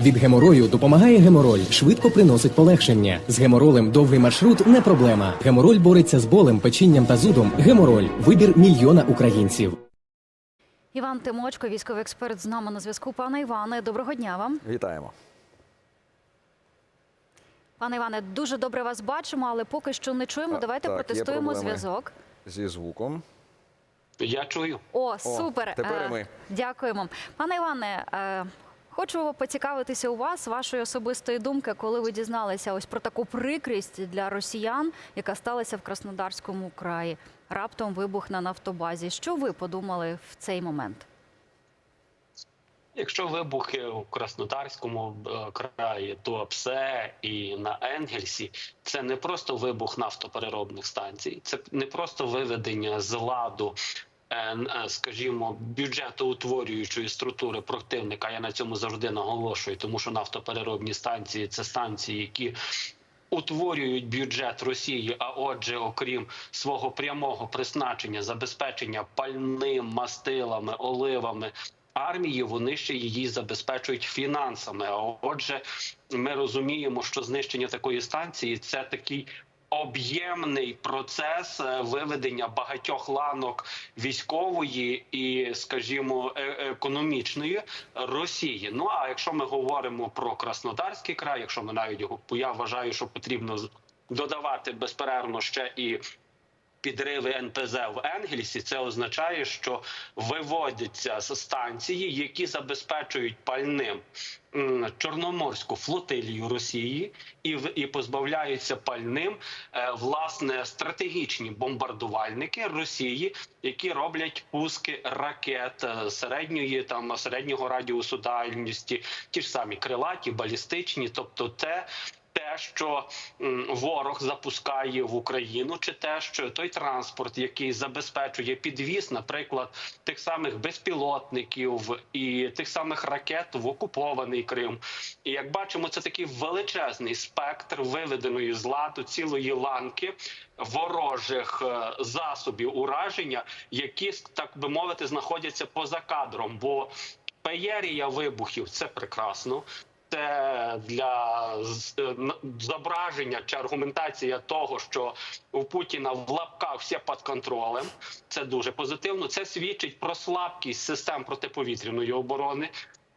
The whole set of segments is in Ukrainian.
Від геморою допомагає гемороль, швидко приносить полегшення. З геморолем довгий маршрут не проблема. Гемороль бореться з болем, печінням та зудом. Гемороль вибір мільйона українців. Іван Тимочко, військовий експерт, з нами на зв'язку. Пане Іване, доброго дня вам. Вітаємо. Пане Іване, дуже добре вас бачимо, але поки що не чуємо. А, Давайте так, протестуємо зв'язок. Зі звуком. Я чую. О, супер! тепер і Е, ми. Дякуємо. Пане Іване, е, хочу поцікавитися у вас, вашої особистої думки, коли ви дізналися ось про таку прикрість для росіян, яка сталася в Краснодарському краї. Раптом вибух на нафтобазі. Що ви подумали в цей момент? Якщо вибухи у Краснодарському е, краї, то ПСЕ і на Енгельсі це не просто вибух нафтопереробних станцій, це не просто виведення з ладу. Е, е, Скажімо, бюджетоутворюючої структури противника. Я на цьому завжди наголошую, тому що нафтопереробні станції це станції, які утворюють бюджет Росії. А отже, окрім свого прямого призначення, забезпечення пальним, мастилами, оливами. Армії вони ще її забезпечують фінансами. А отже, ми розуміємо, що знищення такої станції це такий об'ємний процес е, виведення багатьох ланок військової і, скажімо, е- економічної Росії. Ну а якщо ми говоримо про Краснодарський край, якщо ми навіть його я вважаю, що потрібно додавати безперервно ще і підриви НПЗ в Енгельсі, це означає, що виводяться з станції, які забезпечують пальним чорноморську флотилію Росії, і і позбавляються пальним е, власне стратегічні бомбардувальники Росії, які роблять пуски ракет е, середньої там середнього радіусу дальності, ті ж самі крилаті, балістичні, тобто те. Те, що ворог запускає в Україну, чи те, що той транспорт, який забезпечує підвіз, наприклад, тих самих безпілотників і тих самих ракет в окупований Крим. І як бачимо, це такий величезний спектр виведеної з ладу цілої ланки ворожих е, засобів ураження, які так би мовити знаходяться поза кадром. Бо феєрія вибухів це прекрасно. Це для е, зображення чи аргументація того, що у Путіна в лапках все під контролем. Це дуже позитивно. Це свідчить про слабкість систем протиповітряної оборони.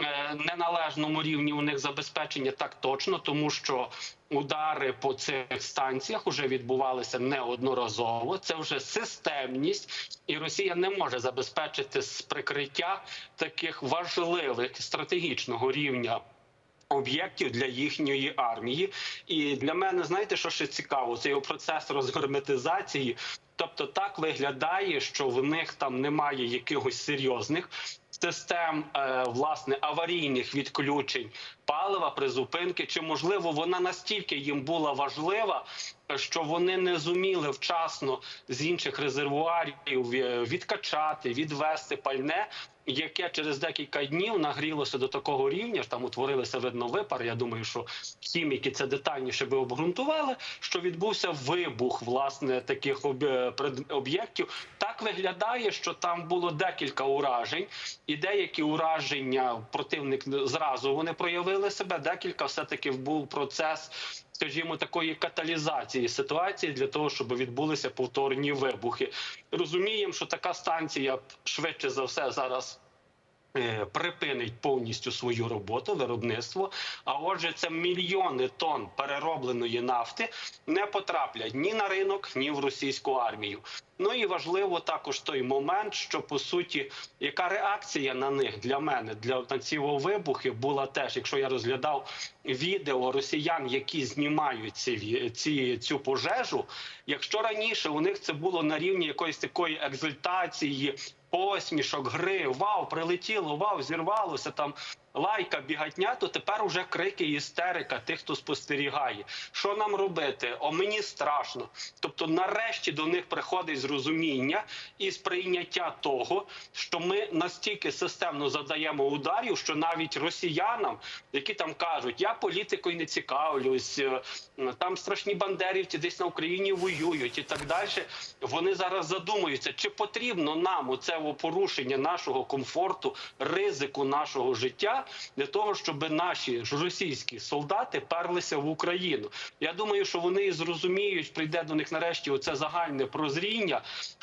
Е, Неналежному рівні у них забезпечення так точно, тому що удари по цих станціях вже відбувалися неодноразово. Це вже системність, і Росія не може забезпечити з прикриття таких важливих стратегічного рівня об'єктів для їхньої армії. І для мене знаєте, що ще цікаво, це його процес розгерметизації. Тобто так виглядає, що в них там немає якихось серйозних систем е, власне аварійних відключень палива, призупинки, чи можливо вона настільки їм була важлива, що вони не зуміли вчасно з інших резервуарів е, відкачати, відвести пальне, яке через декілька днів нагрілося до такого рівня, там утворилися видно випари. Я думаю, що хіміки це детальніше би обґрунтували, що відбувся вибух власне таких е, об'єктів. Так виглядає, що там було декілька уражень, і деякі ураження противник зразу вони проявили себе. Декілька все таки був процес. Скажімо, такої каталізації ситуації для того, щоб відбулися повторні вибухи. Розуміємо, що така станція швидше за все зараз припинить повністю свою роботу, виробництво. А отже, це мільйони тонн переробленої нафти не потраплять ні на ринок, ні в російську армію. Ну і важливо також той момент, що по суті, яка реакція на них для мене для на ці вибухи була теж, якщо я розглядав відео росіян, які знімають ці, ці цю пожежу. Якщо раніше у них це було на рівні якоїсь такої екзальтації, посмішок, гри, вау, прилетіло, вау, зірвалося там. Лайка, бігатня, то тепер уже крики істерика тих, хто спостерігає. Що нам робити? О, мені страшно. Тобто, нарешті до них приходить зрозуміння і сприйняття того, що ми настільки системно задаємо ударів, що навіть росіянам, які там кажуть, я політикою не цікавлюсь, е, там страшні бандерівці десь на Україні воюють і так далі. Вони зараз задумуються, чи потрібно нам оце порушення нашого комфорту, ризику нашого життя для того, щоб наші російські солдати перлися в Україну. Я думаю, що вони зрозуміють, прийде до них нарешті оце загальне прозріння,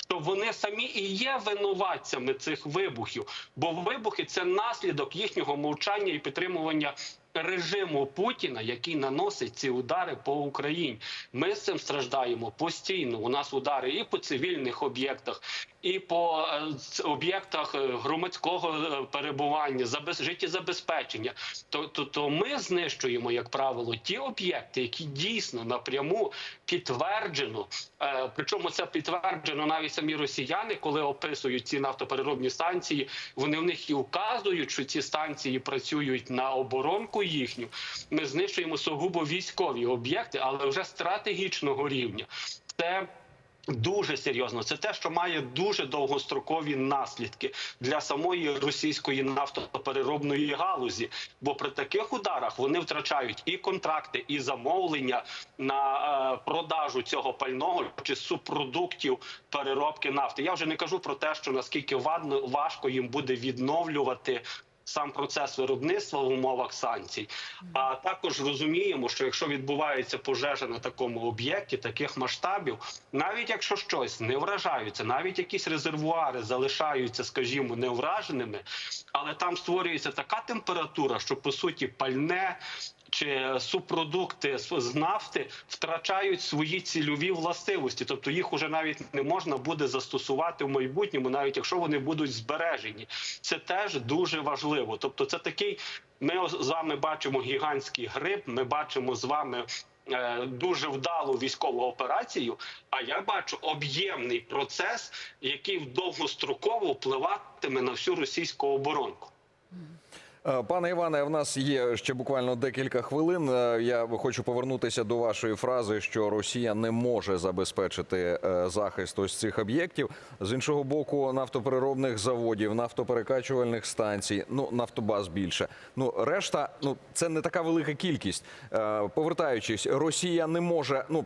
що вони самі і є винуватцями цих вибухів, бо вибухи це наслідок їхнього мовчання і підтримування. Режиму Путіна, який наносить ці удари по Україні, ми з цим страждаємо постійно. У нас удари і по цивільних об'єктах, і по е, об'єктах е, громадського е, перебування, забез- життєзабезпечення. То, то, то ми знищуємо, як правило, ті об'єкти, які дійсно напряму підтверджено. Е, причому це підтверджено навіть самі росіяни, коли описують ці нафтопереробні станції. Вони в них і вказують, що ці станції працюють на оборонку їхню. Ми знищуємо сугубо військові об'єкти, але вже стратегічного рівня. Це Дуже серйозно, це те, що має дуже довгострокові наслідки для самої російської нафтопереробної галузі. Бо при таких ударах вони втрачають і контракти, і замовлення на е, продажу цього пального чи субпродуктів переробки нафти. Я вже не кажу про те, що наскільки важко їм буде відновлювати. Сам процес виробництва в умовах санкцій, а також розуміємо, що якщо відбувається пожежа на такому об'єкті таких масштабів, навіть якщо щось не вражаються, навіть якісь резервуари залишаються, скажімо, невраженими, але там створюється така температура, що по суті пальне. Чи субпродукти з з нафти втрачають свої цільові властивості, тобто їх уже навіть не можна буде застосувати в майбутньому, навіть якщо вони будуть збережені. Це теж дуже важливо. Тобто, це такий. Ми з вами бачимо гігантський гриб. Ми бачимо з вами е, дуже вдалу військову операцію. А я бачу об'ємний процес, який довгостроково впливатиме на всю російську оборонку. Е, Пане Іване, в нас є ще буквально декілька хвилин. Е, Я хочу повернутися до вашої фрази, що Росія не може забезпечити е, захист ось цих об'єктів. З іншого боку, нафтопереробних заводів, нафтоперекачувальних станцій, ну нафтобаз більше. Ну решта, ну це не така велика кількість. Повертаючись, Росія не може ну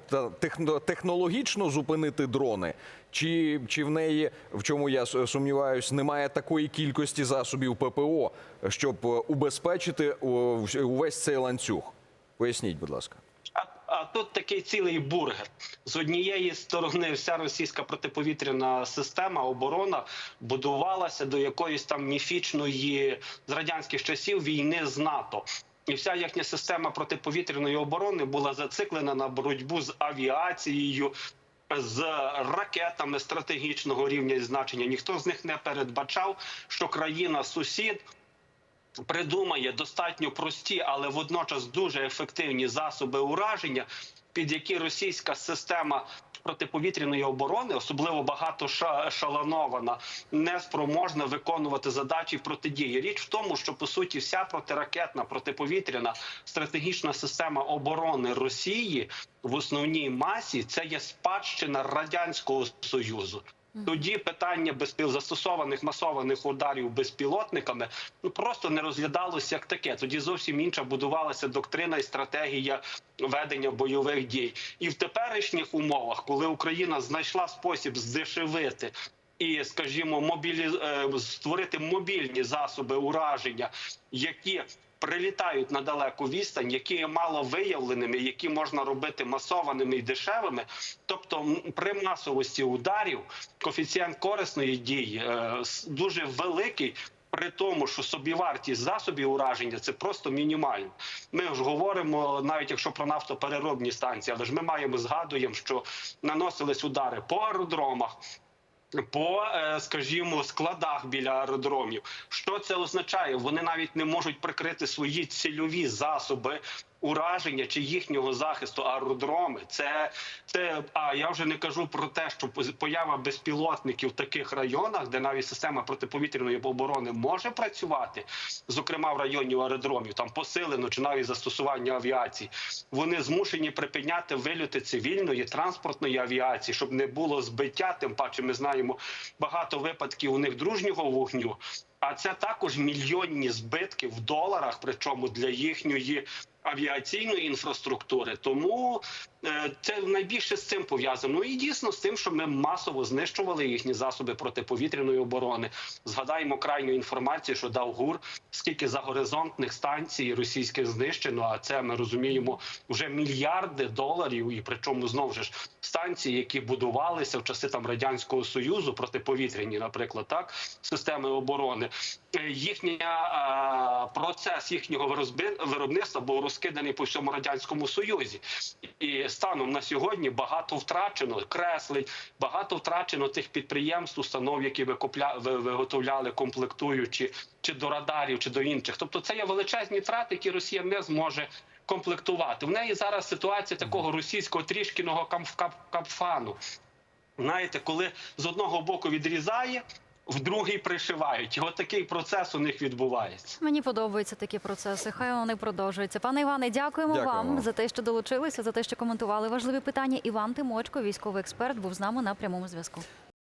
технологічно зупинити дрони. Чи, чи в неї, в чому я сумніваюсь, немає такої кількості засобів ППО, щоб е, убезпечити увесь цей ланцюг? Поясніть, будь ласка. А, а тут такий цілий бургер. З однієї сторони, вся російська протиповітряна система, оборона будувалася до якоїсь там міфічної з радянських часів війни з НАТО. І вся їхня система протиповітряної оборони була зациклена на боротьбу з авіацією. З ракетами стратегічного рівня і значення. Ніхто з них не передбачав, що країна сусід придумає достатньо прості, але водночас дуже ефективні засоби ураження, під які російська система протиповітряної оборони, особливо багато ша- шаланована, не спроможна виконувати задачі протидії. Річ в тому, що по суті вся протиракетна протиповітряна стратегічна система оборони Росії в основній масі це є спадщина радянського союзу. Тоді питання застосованих масованих ударів безпілотниками ну просто не розглядалося як таке. Тоді зовсім інша будувалася доктрина і стратегія ведення бойових дій. І в теперішніх умовах, коли Україна знайшла спосіб здешевити. І, скажімо, мобілі... е, створити мобільні засоби ураження, які прилітають на далеку відстань, які є мало виявленими, які можна робити масованими і дешевими. Тобто, при масовості ударів коефіцієнт корисної дії е, дуже великий. При тому, що собівартість засобів ураження це просто мінімальна. Ми ж говоримо, навіть якщо про нафтопереробні станції, але ж ми маємо згадуємо, що наносились удари по аеродромах, по, е, скажімо, складах біля аеродромів. Що це означає? Вони навіть не можуть прикрити свої цільові засоби. Ураження чи їхнього захисту аеродроми, це це. А я вже не кажу про те, що поява безпілотників в таких районах, де навіть система протиповітряної оборони може працювати, зокрема в районі аеродромів, там посилено чи навіть застосування авіації. Вони змушені припиняти вильоти цивільної транспортної авіації, щоб не було збиття. Тим паче, ми знаємо багато випадків у них дружнього вогню. А це також мільйонні збитки в доларах, причому для їхньої авіаційної інфраструктури. Тому е, це найбільше з цим пов'язано. Ну і дійсно з тим, що ми масово знищували їхні засоби протиповітряної оборони. Згадаємо крайню інформацію, що дав ГУР, скільки загоризонтних станцій російських знищено. А це ми розуміємо вже мільярди доларів, і причому знову ж станції, які будувалися в часи там радянського союзу, протиповітряні, наприклад, так системи оборони. Е, Їхня е, процес їхнього виробництва був розкиданий по всьому радянському союзі, і станом на сьогодні багато втрачено креслень, багато втрачено тих підприємств, установ, які виготовляли комплектуючі чи до радарів, чи до інших. Тобто, це є величезні втрати, які Росія не зможе. Комплектувати в неї зараз ситуація такого російського трішкіного камф- капфану. Знаєте, коли з одного боку відрізає, в другий пришивають. І от такий процес у них відбувається. Мені подобаються такі процеси. Хай вони продовжуються. Пане Іване, дякуємо, Дякуємо. вам за те, що долучилися, за те, що коментували важливі питання. Іван Тимочко, військовий експерт, був з нами на прямому зв'язку.